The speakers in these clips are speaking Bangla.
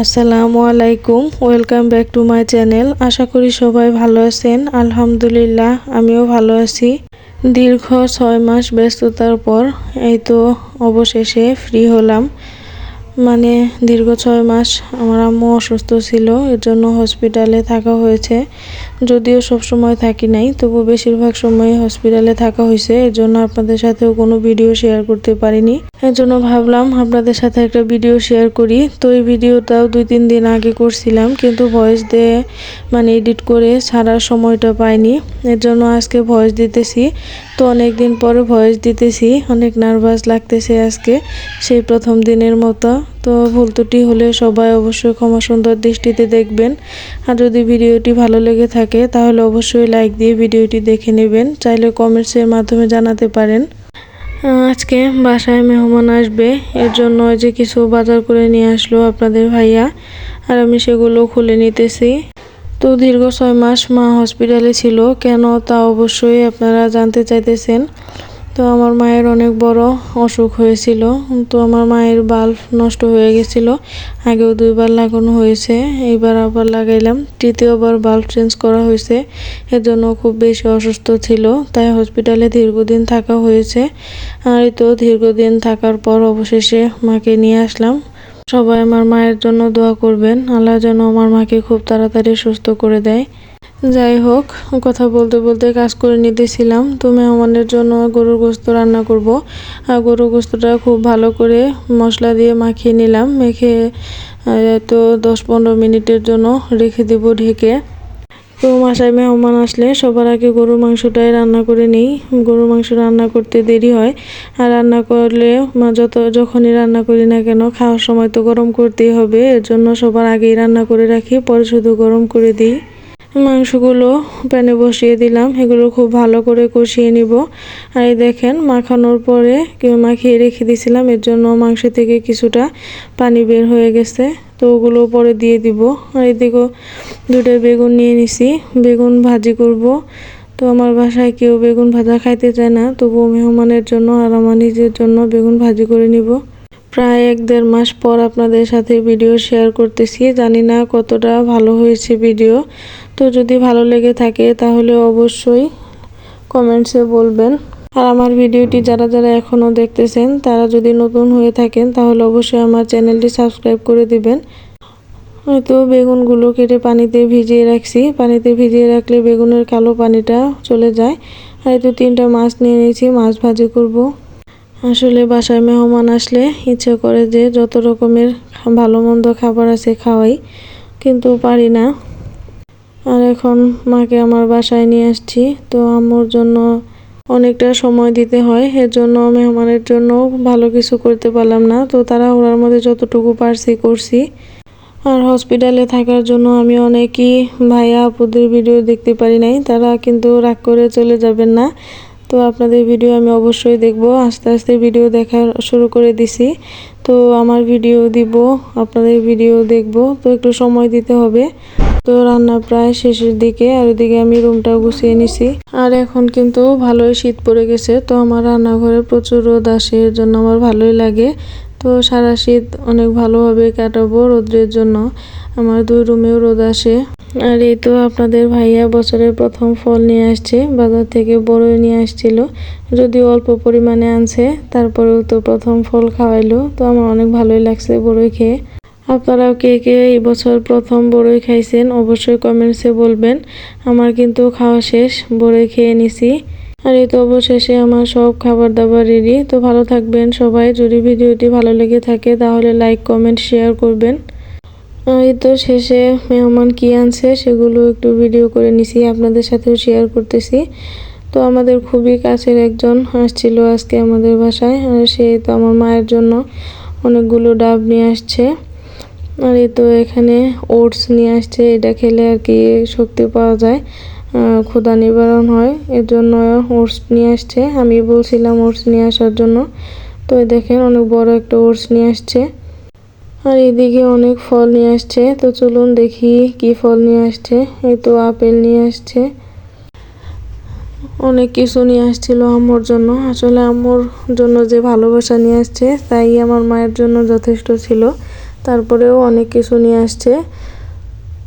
আসসালামু আলাইকুম, welcome back to my channel. আশা করি সবাই ভালো আছেন। আলহামদুলিল্লাহ, আমিও ভালো আছি। দীর্ঘ ছয় মাস ব্যস্ততার পর এই তো অবশেষে ফ্রি হলাম। মানে দীর্ঘ ছয় মাস আমার আম্মু অসুস্থ ছিল এর জন্য হসপিটালে থাকা হয়েছে। যদিও সব সময় থাকি নাই, তবু বেশিরভাগ সময় হসপিটালে থাকা হয়েছে এর জন্য আপনাদের সাথেও কোনো ভিডিও শেয়ার করতে পারিনি। এর জন্য ভাবলাম আপনাদের সাথে একটা ভিডিও শেয়ার করি। তো এই ভিডিওটাও দুই তিন দিন আগে করছিলাম, কিন্তু ভয়েস দিয়ে মানে এডিট করে ছাড়ার সময়টা পাইনি। এর জন্য আজকে ভয়েস দিতেছি। তো অনেক দিন পরে ভয়েস দিতেছি, অনেক নার্ভাস লাগতেছে আজকে, সেই প্রথম দিনের মতো। তো ভুল ত্রুটি হলে সবাই অবশ্যই ক্ষমা সুন্দর দৃষ্টিতে দেখবেন। আর যদি ভিডিওটি ভালো লেগে থাকে, তাহলে অবশ্যই লাইক দিয়ে ভিডিওটি দেখে নেবেন। চাইলে কমেন্টসের মাধ্যমে জানাতে পারেন। আজকে বাসায় মেহমান আসবে। এর জন্য যে কিছু বাজার করে নিয়ে আসলো আপনাদের ভাইয়া। আর আমি সেগুলো খুলে নিতেছি। তো দীর্ঘ ছয় মাস মা হসপিটালে ছিল। কেন তা অবশ্যই আপনারা জানতে চাইতেছেন। তো আমার মায়ের অনেক বড় অসুখ হয়েছিল। তো আমার মায়ের বাল্ব নষ্ট হয়ে গেছিল। আগেও দুইবার লাগানো হয়েছে। এইবার আবার লাগাইলাম। তৃতীয়বার বাল্ব চেঞ্জ করা হয়েছে। এর জন্য খুব বেশি অসুস্থ ছিল। তাই হসপিটালে দীর্ঘদিন থাকা হয়েছে। আর তো দীর্ঘদিন থাকার পর অবশেষে মাকে নিয়ে আসলাম। সবাই আমার মায়ের জন্য দোয়া করবেন। আল্লাহ যেন আমার মাকে খুব তাড়াতাড়ি সুস্থ করে দেয়। যাই হোক কথা বলতে বলতে কাজ করে নিতেছিলাম। তো মেহমানের জন্য গরুর গোস্ত রান্না করব। গরুর গোস্তটা খুব ভালো করে মশলা দিয়ে মাখিয়ে নিলাম। মেখে তো দশ পনেরো মিনিটের জন্য রেখে দেবো ঢেকে। তো মাসায় মেহমান আসলে সবার আগে গরুর মাংসটাই রান্না করে নিই। গরুর মাংস রান্না করতে দেরি হয়। আর রান্না করলে যত, যখনই রান্না করি না কেন, খাওয়ার সময় তো গরম করতেই হবে। এর জন্য সবার আগেই রান্না করে রাখি, পরে শুধু গরম করে দিই। মাংসগুলো প্যানে বসিয়ে দিলাম। এগুলো খুব ভালো করে কষিয়ে নিব। আর এই দেখেন, মাখানোর পরে কেউ মাখিয়ে রেখে দিয়েছিলাম, এর জন্য মাংস থেকে কিছুটা পানি বের হয়ে গেছে। তো ওগুলো পরে দিয়ে দিব। আর এদিকেও দুটো বেগুন নিয়ে নিছি। বেগুন ভাজি করব। তো আমার বাসায় কেউ বেগুন ভাজা খাইতে চায় না, তবুও মেহমানের জন্য আর আমার নিজের জন্য বেগুন ভাজি করে নিব। প্রায় এক দেড় মাস পর আপনাদের সাথে ভিডিও শেয়ার করতেছি। জানি না কতটা ভালো হয়েছে ভিডিও। তো যদি ভালো লেগে থাকে তাহলে অবশ্যই কমেন্টসে বলবেন। আর আমার ভিডিওটি যারা যারা এখনও দেখতেছেন, তারা যদি নতুন হয়ে থাকেন, তাহলে অবশ্যই আমার চ্যানেলটি সাবস্ক্রাইব করে দিবেন। হয়তো বেগুনগুলো কেটে পানিতে ভিজিয়ে রাখছি। পানিতে ভিজিয়ে রাখলে বেগুনের কালো পানিটা চলে যায়। আর তো তিনটা মাছ নিয়ে নিয়েছি, মাছ ভাজি করব। আসলে বাসায় মেহমান আসলে ইচ্ছে করে যে যত রকমের ভালো মন্দ খাবার আছে খাওয়াই। কিন্তু পারি না। এখন মাকে আমার বাসায় নিয়ে আসছি। তো আম্মুর জন্য অনেকটা সময় দিতে হয়। এর জন্য মেহমানের জন্য ভালো কিছু করতে পারলাম না। তো তারা ওরার মধ্যে যতটুকু পারছি করছি। আর হসপিটালে থাকার জন্য আমি অনেকই ভাইয়া আপুদের ভিডিও দেখতে পারি নাই। তারা কিন্তু রাগ করে চলে যাবেন না। তো আপনাদের ভিডিও আমি অবশ্যই দেখব। আস্তে আস্তে ভিডিও দেখা শুরু করে দিছি। তো আমার ভিডিও দিব, আপনাদের ভিডিও দেখব। তো একটু সময় দিতে হবে। তো রান্না প্রায় শেষের দিকে, আর ওদিকে আমি রুমটা গুছিয়ে নিছি। আর এখন কিন্তু ভালোই শীত পড়ে গেছে, তো আমার রান্নাঘরে প্রচুর রোদ আসে, এর জন্য আমার ভালোই লাগে। তো সারা শীত অনেক ভালোভাবে কাটাবো রোদ্রের জন্য, আমার দুই রুমেও রোদ আসে। আর এই তো আপনাদের ভাইয়া বছরের প্রথম ফল নিয়ে আসছে, বাজার থেকে বড়ই নিয়ে আসছিল, যদিও অল্প পরিমাণে আনছে, তারপরেও তো প্রথম ফল খাওয়াইলো, তো আমার অনেক ভালোই লাগছে বড়ই খেয়ে। আপনারাও কে কে এই বছর প্রথম বড়ই খাইছেন অবশ্যই কমেন্টসে বলবেন। আমার কিন্তু খাওয়া শেষ, বড়ই খেয়ে নিছি। আর এই তো অবশেষে আমার সব খাবার দাবার রেডি তো ভালো থাকবেন সবাই। যদি ভিডিওটি ভালো লেগে থাকে তাহলে লাইক কমেন্ট শেয়ার করবেন। এই তো শেষে মেহমান কি আনছে সেগুলো একটু ভিডিও করে নিছি, আপনাদের সাথেও শেয়ার করতেছি। তো আমাদের খুবই কাছের একজন আসছিল আজকে আমাদের বাসায়, আর সে তো আমার মায়ের জন্য অনেকগুলো ডাব নিয়ে আসছে। আর এই তো এখানে ওটস নিয়ে আসছে, এটা খেলে আর কি শক্তি পাওয়া যায়। ক্ষুদা নিবারণ হয়, এর জন্য ওটস নিয়ে আসছে। আমি বলছিলাম ওটস নিয়ে আসার জন্য। তো দেখেন অনেক বড় একটা ওটস নিয়ে আসছে। আর এদিকে অনেক ফল নিয়ে আসছে। তো চলুন দেখি কি ফল নিয়ে আসছে। এই তো আপেল নিয়ে আসছে। অনেক কিছু নিয়ে আসছিল আম্মুর জন্য। আসলে আম্মুর জন্য যে ভালোবাসা নিয়ে আসছে, তাই আমার মায়ের জন্য যথেষ্ট ছিল। তারপরেও অনেক কিছু নিয়ে আসছে।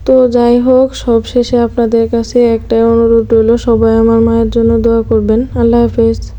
তো যাই হোক, সব শেষে আপনাদের কাছে একটাই অনুরোধ রইল, সবাই আমার মায়ের জন্য দোয়া করবেন। আল্লাহ হাফেজ।